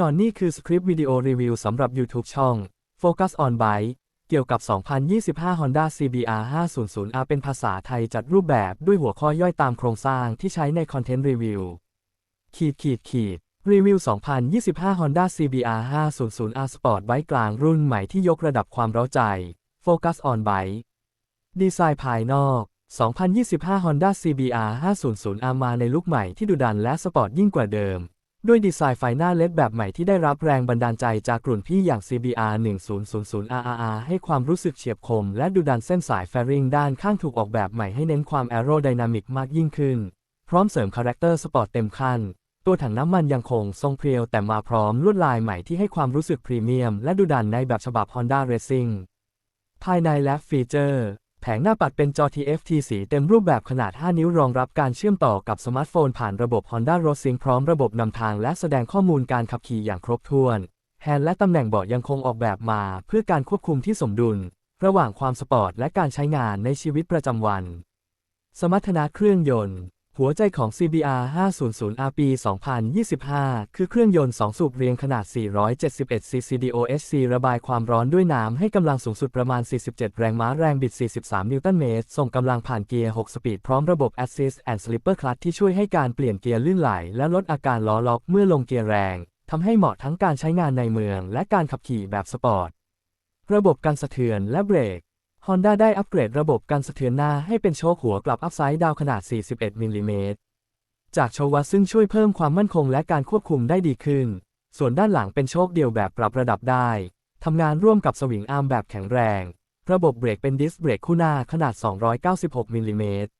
นอนนี่คือสคริปต์วิดีโอรีวิวสำหรับ YouTube ช่อง Focus on Bike เกี่ยวกับ 2025 Honda CBR 500R เป็นภาษาไทยจัดรูปแบบด้วยหัวข้อย่อยตามโครงสร้างที่ใช้ในคอนเทนต์รีวิว ขีดขีดขีดรีวิว 2025 Honda CBR 500R Sport Bike กลางรุ่นใหม่ที่ยกระดับความเร้าใจ Focus on Bike ดีไซน์ภายนอก 2025 Honda CBR 500R มาในลุคใหม่ที่ดุดันและสปอร์ตยิ่งกว่าเดิม ด้วยดีไซน์ไฟหน้าเล็ดแบบใหม่ที่ได้รับแรงบันดาลใจจากกลุ่นพี่อย่าง CBR 1000RRR ให้ความรู้สึกเฉียบคม และดุดันเส้นสายแฟริงด้านข้างถูกออกแบบใหม่ให้เน้นความแอโรไดนามิกมากยิ่งขึ้น พร้อมเสริมคาแรคเตอร์สปอร์ตเต็มขั้นตัวถังน้ำมันยังคงทรงเพรียวแต่มาพร้อมลวดลายใหม่ที่ให้ความรู้สึกพรีเมียม และดุดันในแบบฉบับ Honda Racing ภายในและฟีเจอร์ แผงหน้าปัดเป็นจอ TFT สีเต็มรูปแบบขนาด 5 นิ้วรองรับการเชื่อมต่อกับสมาร์ทโฟนผ่านระบบ Honda r o s i n g พร้อมระบบนำทางและแสดงข้อมูลการขับขี่อย่างครบถ้วน แฮนด์และตำแหน่งเบาะยังคงออกแบบมา เพื่อการควบคุมที่สมดุล ระหว่างความสปอร์ตและการใช้งานในชีวิตประจำวัน สมรรถนะเครื่องยนต์ หัวใจของ CBR 500R ปี 2025 คือเครื่องยนต์ 2 สูบเรียงขนาด 471 cc DOHC ระบายความร้อนด้วยน้ำให้กำลังสูงสุดประมาณ 47 แรงม้าแรงบิด 43 นิวตันเมตร ส่งกำลังผ่านเกียร์ 6 สปีด พร้อมระบบ Assist and Slipper Clutch ที่ช่วยให้การเปลี่ยนเกียร์ลื่นไหล และลดอาการล้อล็อกเมื่อลงเกียร์แรง ทำให้เหมาะทั้งการใช้งานในเมือง และการขับขี่แบบสปอร์ต ระบบกันสะเทือนและเบรก Honda ได้อัปเกรดระบบกันสะเทือนหน้าให้เป็นโชคหัวกลับอัพไซด์ดาวขนาด 41 มิลลิเมตร จากโชวัซึ่งช่วยเพิ่มความมั่นคงและการควบคุมได้ดีขึ้น ส่วนด้านหลังเป็นโชคเดียวแบบปรับระดับได้ ทำงานร่วมกับสวิงอาร์มแบบแข็งแรง ระบบเบรกเป็นดิสเบรกคู่หน้าขนาด 296 มิลลิเมตร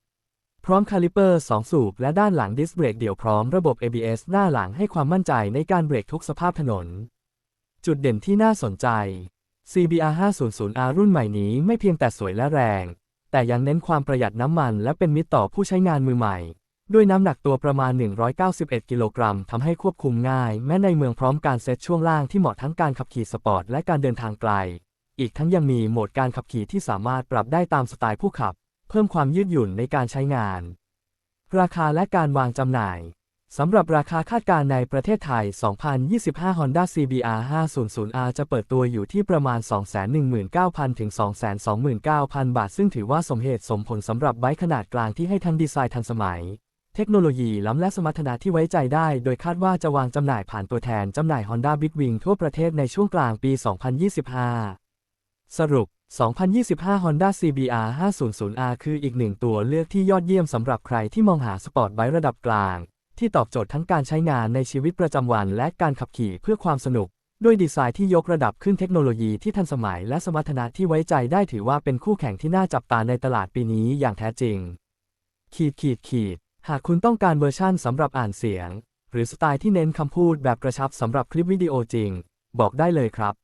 พร้อมคาลิเปอร์ 2 สูบและด้านหลังดิสเบรกเดี่ยวพร้อมระบบ ABS หน้าหลังให้ความมั่นใจในการเบรกทุกสภาพถนน จุดเด่นที่น่าสนใจ CBR 500R รุ่นใหม่นี้ไม่เพียงแต่สวยและแรง แต่ยังเน้นความประหยัดน้ำมันและเป็นมิตรต่อผู้ใช้งานมือใหม่ ด้วยน้ำหนักตัวประมาณ 191 กิโลกรัมทำให้ควบคุมง่าย แม้ในเมืองพร้อมการเซตช่วงล่างที่เหมาะทั้งการขับขี่สปอร์ตและการเดินทางไกล อีกทั้งยังมีโหมดการขับขี่ที่สามารถปรับได้ตามสไตล์ผู้ขับ เพิ่มความยืดหยุ่นในการใช้งาน ราคาและการวางจำหน่าย สำหรับราคาคาดการณ์ในประเทศไทย 2025 Honda CBR 500R จะเปิดตัวอยู่ที่ประมาณ 219,000 ถึง 229,000 บาท ซึ่งถือว่าสมเหตุสมผลสำหรับไบค์ขนาดกลางที่ให้ทั้งดีไซน์ทันสมัย เทคโนโลยีล้ำและสมรรถนะที่ไว้ใจได้ โดยคาดว่าจะวางจำหน่ายผ่านตัวแทนจำหน่าย Honda Big Wing ทั่วประเทศในช่วงกลางปี 2025 สรุป 2025 Honda CBR 500R คืออีกหนึ่งตัวเลือกที่ยอดเยี่ยมสำหรับใครที่มองหาสปอร์ตไบค์ระดับกลาง ที่ตอบโจทย์ทั้งการใช้งานในชีวิตประจำวัน และการขับขี่เพื่อความสนุก ด้วยดีไซน์ที่ยกระดับขึ้นเทคโนโลยีที่ทันสมัยและสมรรถนะที่ไว้ใจได้ถือว่าเป็นคู่แข่งที่น่าจับตาในตลาดปีนี้อย่างแท้จริง ขีดขีดขีด หากคุณต้องการเวอร์ชั่นสำหรับอ่านเสียง หรือสไตล์ที่เน้นคำพูดแบบกระชับสำหรับคลิปวิดีโอจริง บอกได้เลยครับ